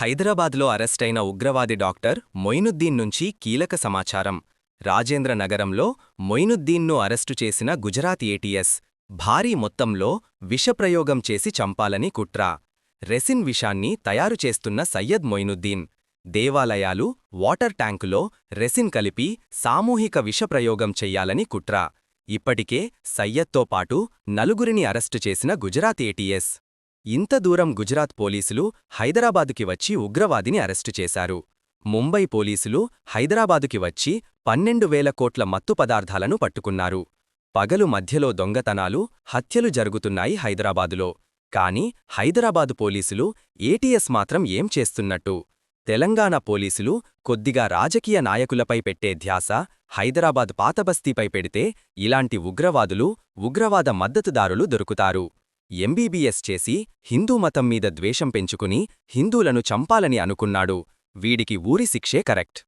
హైదరాబాద్లో అరెస్టైన ఉగ్రవాది డాక్టర్ మొయినుద్దీన్ నుంచి కీలక సమాచారం. రాజేంద్ర నగరంలో మొయినుద్దీన్ను అరెస్టు చేసిన గుజరాత్ ఏటీఎస్ భారీ మొత్తంలో విషప్రయోగం చేసి చంపాలని కుట్ర. రెసిన్ విషాన్ని తయారు చేస్తున్న సయ్యద్ మొయినుద్దీన్. దేవాలయాలు వాటర్ ట్యాంకులో రెసిన్ కలిపి సామూహిక విషప్రయోగం చెయ్యాలని కుట్ర. ఇప్పటికే సయ్యద్తో పాటు నలుగురిని అరెస్టు చేసిన గుజరాత్ ఏటీఎస్ ఇంత దూరం గుజరాత్ పోలీసులు హైదరాబాదుకి వచ్చి ఉగ్రవాదిని అరెస్టు చేశారు. ముంబై పోలీసులు హైదరాబాదుకి వచ్చి పన్నెండు వేల కోట్ల మత్తు పదార్థాలను పట్టుకున్నారు. పగలు మధ్యలో దొంగతనాలు హత్యలు జరుగుతున్నాయి హైదరాబాదులో. కాని హైదరాబాదు పోలీసులు ఏటీఎస్ మాత్రం ఏం చేస్తున్నట్టు? తెలంగాణ పోలీసులు కొద్దిగా రాజకీయ నాయకులపై పెట్టే ధ్యాస హైదరాబాద్ పాతబస్తీపై పెడితే ఇలాంటి ఉగ్రవాదులు ఉగ్రవాద మద్దతుదారులు దొరుకుతారు. ఎంబీబీఎస్ చేసి హిందూ మతం మీద ద్వేషం పెంచుకుని హిందూలను చంపాలని అనుకున్నాడు. వీడికి ఊరి శిక్షే కరెక్ట్.